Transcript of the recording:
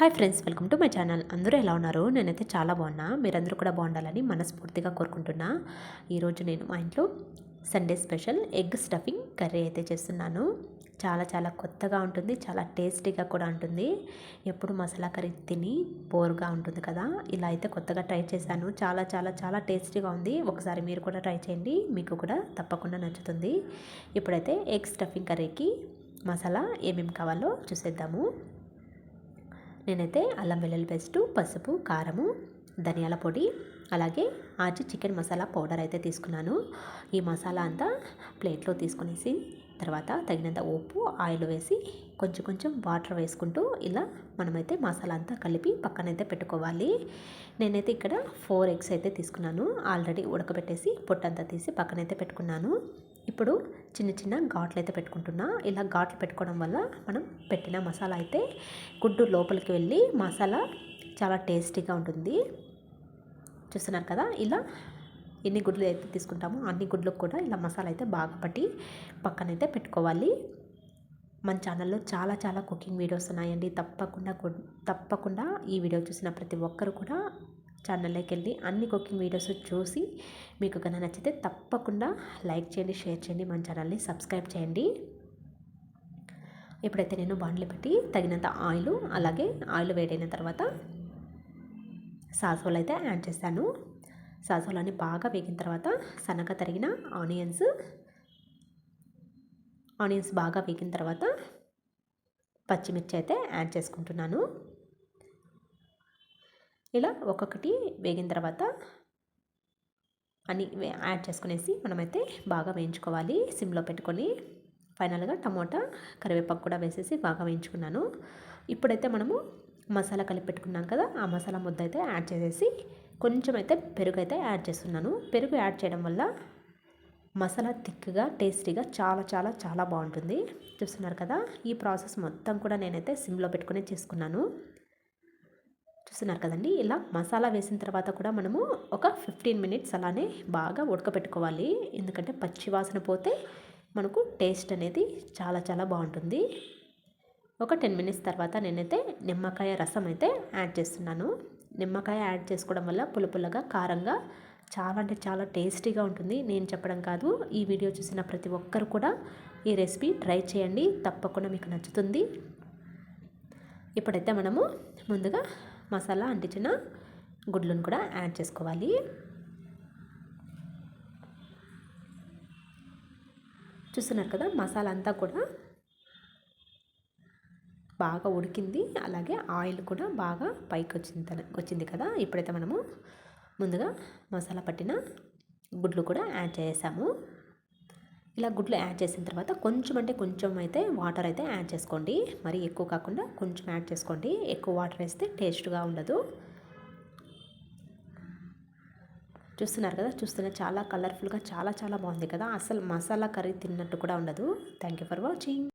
Hi friends welcome to my channel అందరూ ఎలా ఉన్నారు? నేనైతే చాలా బాగున్నా. మీరందరూ కూడా బాగుండాలని మనస్ఫూర్తిగా కోరుకుంటున్నా. ఈరోజు నేను మా ఇంట్లో Sunday special egg stuffing curry అయితే చేస్తున్నాను. చాలా చాలా కొత్తగా ఉంటుంది చాలా టేస్టీగా కూడా ఉంటుంది. ఎప్పుడు మసాలా కర్రీ తిని బోర్గా ఉంటుంది కదా. ఇలా అయితే కొత్తగా ట్రై చేశాను. చాలా చాలా చాలా టేస్టీగా ఉంది. ఒకసారి మీరు కూడా ట్రై చేయండి మీకు కూడా తప్పకుండా నచ్చుతుంది. ఇప్పుడైతే ఎగ్ స్టఫింగ్ కర్రీకి మసాలా ఏమేమి కావాలో చూసేద్దాము. నేనైతే అల్లం వెల్లుల్లి పేస్టు పసుపు కారము ధనియాల పొడి అలాగే ఆచి చికెన్ మసాలా పౌడర్ అయితే తీసుకున్నాను. ఈ మసాలా అంతా ప్లేట్లో తీసుకునేసి తర్వాత తగినంత ఉప్పు ఆయిల్ వేసి కొంచెం కొంచెం వాటర్ వేసుకుంటూ ఇలా మనమైతే మసాలా అంతా కలిపి పక్కనైతే పెట్టుకోవాలి. నేనైతే ఇక్కడ ఫోర్ ఎగ్స్ అయితే తీసుకున్నాను. ఆల్రెడీ ఉడకబెట్టేసి పొట్టంతా తీసి పక్కనైతే పెట్టుకున్నాను. ఇప్పుడు చిన్న చిన్న ఘాట్లు అయితే పెట్టుకుంటున్నా. ఇలా ఘాట్లు పెట్టుకోవడం వల్ల మనం పెట్టిన మసాలా అయితే గుడ్డు లోపలికి వెళ్ళి మసాలా చాలా టేస్టీగా ఉంటుంది. చూస్తున్నారు కదా? ఇలా ఎన్ని గుడ్లు అయితే తీసుకుంటామో అన్ని గుడ్లకు కూడా ఇలా మసాలా అయితే బాగా పట్టి పక్కనైతే పెట్టుకోవాలి. మన ఛానల్లో చాలా చాలా కుకింగ్ వీడియోస్ ఉన్నాయండి. తప్పకుండా తప్పకుండా ఈ వీడియో చూసిన ప్రతి ఒక్కరు కూడా ఛానల్లోకి వెళ్ళి అన్ని కుకింగ్ వీడియోస్ చూసి మీకు కన్నా నచ్చితే తప్పకుండా లైక్ చేయండి షేర్ చేయండి మన ఛానల్ని సబ్స్క్రైబ్ చేయండి. ఇప్పుడైతే నేను బాండ్లు పెట్టి తగినంత ఆయిల్ అలాగే ఆయిల్ వేడైన తర్వాత సాసులు అయితే యాడ్ చేశాను సాసులన్నీ బాగా వేగిన తర్వాత సన్నగా తరిగిన ఆనియన్స్ ఆనియన్స్ బాగా వేగిన తర్వాత పచ్చిమిర్చి అయితే యాడ్ చేసుకుంటున్నాను. ఇలా ఒక్కొక్కటి వేగిన తర్వాత అన్ని యాడ్ చేసుకునేసి మనమైతే బాగా వేయించుకోవాలి. సిమ్లో పెట్టుకొని ఫైనల్గా టమోటా కరివేపాకు కూడా వేసేసి బాగా వేయించుకున్నాను. ఇప్పుడైతే మనము మసాలా కలిపి పెట్టుకున్నాం కదా ఆ మసాలా ముద్ద అయితే యాడ్ చేసేసి కొంచెం అయితే పెరుగు అయితే యాడ్ చేస్తున్నాను. పెరుగు యాడ్ చేయడం వల్ల మసాలా థిక్గా టేస్టీగా చాలా చాలా చాలా బాగుంటుంది. చూస్తున్నారు కదా ఈ ప్రాసెస్ మొత్తం కూడా నేనైతే సిమ్లో పెట్టుకునే చేసుకున్నాను. చూస్తున్నారు కదండి. ఇలా మసాలా వేసిన తర్వాత కూడా మనము ఒక ఫిఫ్టీన్ మినిట్స్ అలానే బాగా ఉడకపెట్టుకోవాలి ఎందుకంటే పచ్చి వాసన పోతే మనకు టేస్ట్ అనేది చాలా చాలా బాగుంటుంది. ఒక టెన్ మినిట్స్ తర్వాత నేనైతే నిమ్మకాయ రసం అయితే యాడ్ చేస్తున్నాను. నిమ్మకాయ యాడ్ చేసుకోవడం వల్ల పులుపుల్లగా కారంగా చాలా అంటే చాలా టేస్టీగా ఉంటుంది. నేను చెప్పడం కాదు ఈ వీడియో చూసిన ప్రతి ఒక్కరు కూడా ఈ రెసిపీ ట్రై చేయండి. తప్పకుండా మీకు నచ్చుతుంది. ఇప్పుడైతే మనము ముందుగా మసాలా అంటించిన గుడ్లను కూడా యాడ్ చేసుకోవాలి. చూస్తున్నారు కదా మసాలా అంతా కూడా బాగా ఉడికింది. అలాగే ఆయిల్ కూడా బాగా పైకి వచ్చింది వచ్చింది కదా. ఇప్పుడైతే మనము ముందుగా మసాలా పట్టిన గుడ్లు కూడా యాడ్ చేసాము. ఇలా గుడ్లు యాడ్ చేసిన తర్వాత కొంచెం అంటే కొంచెం అయితే వాటర్ అయితే యాడ్ చేసుకోండి. మరి ఎక్కువ కాకుండా కొంచెం యాడ్ చేసుకోండి. ఎక్కువ వాటర్ వేస్తే టేస్ట్గా ఉండదు. చూస్తున్నారు కదా? చూస్తున్నా చాలా కలర్ఫుల్గా చాలా చాలా బాగుంది కదా? అసలు మసాలా కర్రీ తిన్నట్టు కూడా ఉండదు. Thank you for watching.